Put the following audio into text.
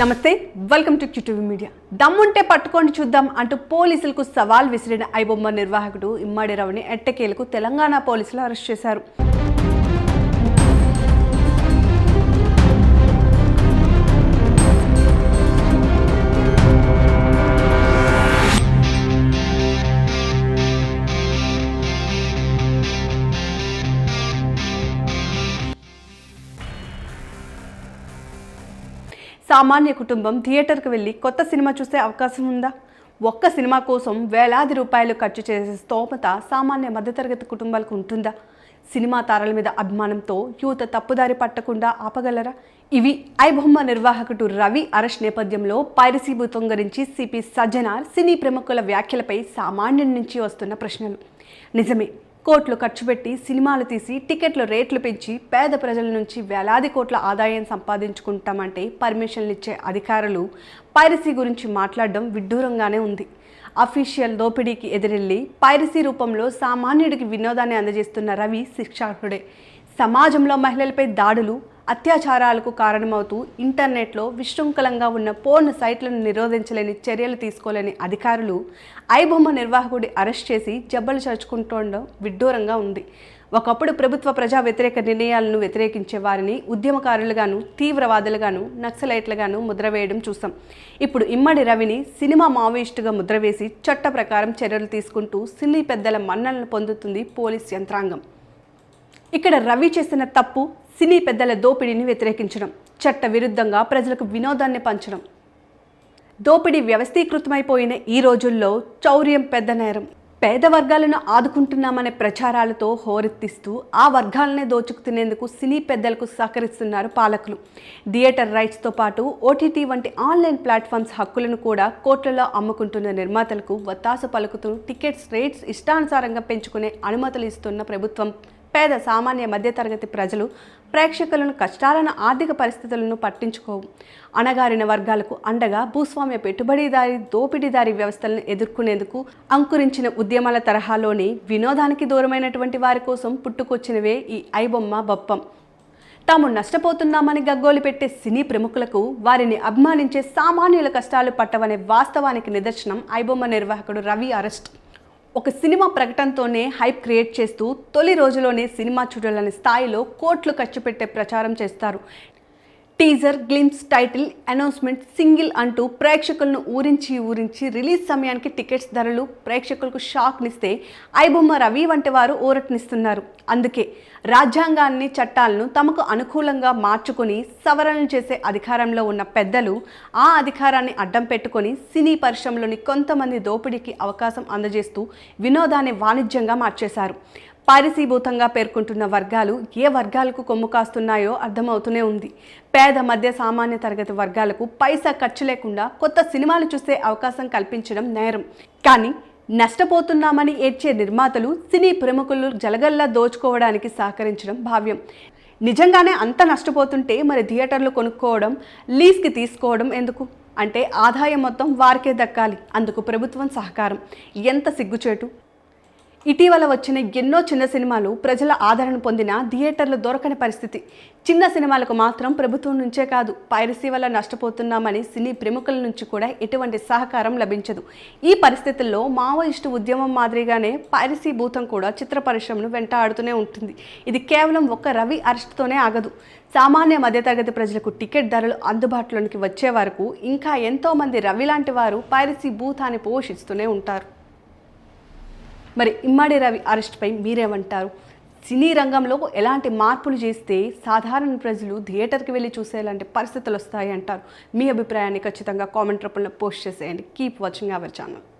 నమస్తే welcome to QTV media దమ్ముంటే పట్టుకొని చూద్దాం అంటూ పోలీసులకు సవాల్ విసిరిన ఐబొమ్మ నిర్వాహకుడు ఇమ్మాడి రవిని ఎట్టకేలకు తెలంగాణ పోలీసులు అరెస్ట్ చేశారు. సామాన్య కుటుంబం థియేటర్కి వెళ్ళి కొత్త సినిమా చూసే అవకాశం ఉందా? ఒక్క సినిమా కోసం వేలాది రూపాయలు ఖర్చు చేసే స్తోమత సామాన్య మధ్యతరగతి కుటుంబాలకు ఉంటుందా? సినిమా తారల మీద అభిమానంతో యువత తప్పుదారి పట్టకుండా ఆపగలరా? ఇవి ఐబొమ్మ నిర్వాహకుడు రవి అరెస్ట్ నేపథ్యంలో పైరసీ భూతం గురించి సిపి సజ్జనార్ సినీ ప్రముఖుల వ్యాఖ్యలపై సామాన్యం నుంచి వస్తున్న ప్రశ్నలు. నిజమే కోట్లు ఖర్చు పెట్టి సినిమాలు తీసి టికెట్ల రేట్లు పెంచి పేద ప్రజల నుంచి వేలాది కోట్ల ఆదాయం సంపాదించుకుంటామంటే పర్మిషన్లు ఇచ్చే అధికారులు పైరసీ గురించి మాట్లాడడం విడ్డూరంగానే ఉంది. అఫీషియల్ దోపిడీకి ఎదురెళ్ళి పైరసీ రూపంలో సామాన్యుడికి వినోదాన్ని అందజేస్తున్న రవి శిక్షార్హుడే. సమాజంలో మహిళలపై దాడులు అత్యాచారాలకు కారణమవుతూ ఇంటర్నెట్లో విశృంఖలంగా ఉన్న పోర్న్ సైట్లను నిరోధించలేని చర్యలు తీసుకోలేని అధికారులు ఐబొమ్మ నిర్వాహకుడి అరెస్ట్ చేసి జబ్బలు చరుచుకుంటుండడం విడ్డూరంగా ఉంది. ఒకప్పుడు ప్రభుత్వ ప్రజా వ్యతిరేక నిర్ణయాలను వ్యతిరేకించే వారిని ఉద్యమకారులుగాను తీవ్రవాదులుగాను నక్సలైట్లుగాను ముద్ర వేయడం చూసాం ఇప్పుడు ఇమ్మడి రవిని సినిమా మావోయిస్టుగా ముద్ర వేసి చట్ట ప్రకారం చర్యలు తీసుకుంటూ సినీ పెద్దల మన్నలను పొందుతుంది పోలీస్ యంత్రాంగం. ఇక్కడ రవి చేసిన తప్పు సినీ పెద్దల దోపిడీని వ్యతిరేకించడం చట్ట విరుద్ధంగా ప్రజలకు వినోదాన్ని పంచడం. దోపిడీ వ్యవస్థీకృతమైపోయిన ఈ రోజుల్లో చౌర్యం పెద్ద నేరం. పేద వర్గాలను ఆదుకుంటున్నామనే ప్రచారాలతో హోరెత్తిస్తూ ఆ వర్గాలనే దోచుకు తినేందుకు సినీ పెద్దలకు సహకరిస్తున్నారు పాలకులు. థియేటర్ రైట్స్తో పాటు ఓటీటీ వంటి ఆన్లైన్ ప్లాట్ఫామ్స్ హక్కులను కూడా కోట్లలో అమ్ముకుంటున్న నిర్మాతలకు వత్తాసు పలుకుతూ టికెట్స్ రేట్స్ ఇష్టానుసారంగా పెంచుకునే అనుమతులు ఇస్తున్న ప్రభుత్వం పేద సామాన్య మధ్యతరగతి ప్రజలు ప్రేక్షకులను కష్టాలను ఆర్థిక పరిస్థితులను పట్టించుకోవు. అణగారిన వర్గాలకు అండగా భూస్వామ్య పెట్టుబడిదారి దోపిడీదారి వ్యవస్థలను ఎదుర్కొనేందుకు అంకురించిన ఉద్యమాల తరహాలోని వినోదానికి దూరమైనటువంటి వారి కోసం పుట్టుకొచ్చినవే ఈ ఐబొమ్మ బొప్పం. తాము నష్టపోతున్నామని గగ్గోలు పెట్టే సినీ ప్రముఖులకు వారిని అభిమానించే సామాన్యుల కష్టాలు పట్టవనే వాస్తవానికి నిదర్శనం ఐబొమ్మ నిర్వాహకుడు రవి అరెస్ట్. ఒక సినిమా ప్రకటనతోనే హైప్ క్రియేట్ చేస్తూ తొలి రోజులోనే సినిమా చూడాలనే స్థాయిలో కోట్లు ఖర్చు పెట్టే ప్రచారం చేస్తారు. Teaser glimpse title announcement single అంటూ ప్రేక్షకులను ఊరించి ఊరించి రిలీజ్ సమయానికి టికెట్స్ ధరలు ప్రేక్షకులకు షాక్నిస్తే ఐబొమ్మ రవి వంటి వారు ఊరటనిస్తున్నారు. అందుకే రాజ్యాంగాన్ని చట్టాలను తమకు అనుకూలంగా మార్చుకొని సవరణలు చేసే అధికారంలో ఉన్న పెద్దలు ఆ అధికారాన్ని అడ్డం పెట్టుకొని సినీ పరిశ్రమలోని కొంతమంది దోపిడీకి అవకాశం అందజేస్తూ వినోదాన్ని వాణిజ్యంగా మార్చేశారు. పారిశీభూతంగా పేర్కొంటున్న వర్గాలు ఏ వర్గాలకు కొమ్ము కాస్తున్నాయో అర్థమవుతూనే ఉంది. పేద మధ్య సామాన్య తరగతి వర్గాలకు పైసా ఖర్చు లేకుండా కొత్త సినిమాలు చూసే అవకాశం కల్పించడం నేరం. కానీ నష్టపోతున్నామని ఏడ్చే నిర్మాతలు సినీ ప్రముఖులు జలగల్లా దోచుకోవడానికి సహకరించడం భావ్యం. నిజంగానే అంత నష్టపోతుంటే మరి థియేటర్లు కొనుక్కోవడం లీజ్కి తీసుకోవడం ఎందుకు? అంటే ఆదాయం మొత్తం వారికే దక్కాలి. అందుకు ప్రభుత్వం సహకారం. ఎంత సిగ్గుచేటు? ఇటీవల వచ్చిన ఎన్నో చిన్న సినిమాలు ప్రజల ఆదరణ పొందిన థియేటర్లు దొరకని పరిస్థితి. చిన్న సినిమాలకు మాత్రం ప్రభుత్వం నుంచే కాదు పైరసీ వల్ల నష్టపోతున్నామని సినీ ప్రముఖుల నుంచి కూడా ఎటువంటి సహకారం లభించదు. ఈ పరిస్థితుల్లో మావోయిస్టు ఉద్యమం మాదిరిగానే పైరసీ భూతం కూడా చిత్ర పరిశ్రమను వెంటాడుతూనే ఉంటుంది. ఇది కేవలం ఒక్క రవి అరెస్ట్తోనే ఆగదు. సామాన్య మధ్యతరగతి ప్రజలకు టికెట్ ధరలు అందుబాటులోనికి వచ్చే వరకు ఇంకా ఎంతోమంది రవి లాంటి వారు పైరసీ భూతాన్ని పోషిస్తూనే ఉంటారు. మరి ఇమ్మడి రవి అరెస్ట్పై మీరేమంటారు? సినీ రంగంలో ఎలాంటి మార్పులు చేస్తే సాధారణ ప్రజలు థియేటర్కి వెళ్ళి చూసేలాంటి పరిస్థితులు వస్తాయి అంటారు మీ అభిప్రాయాన్ని ఖచ్చితంగా కామెంట్ రూపంలో పోస్ట్ చేసేయండి. Keep watching our channel.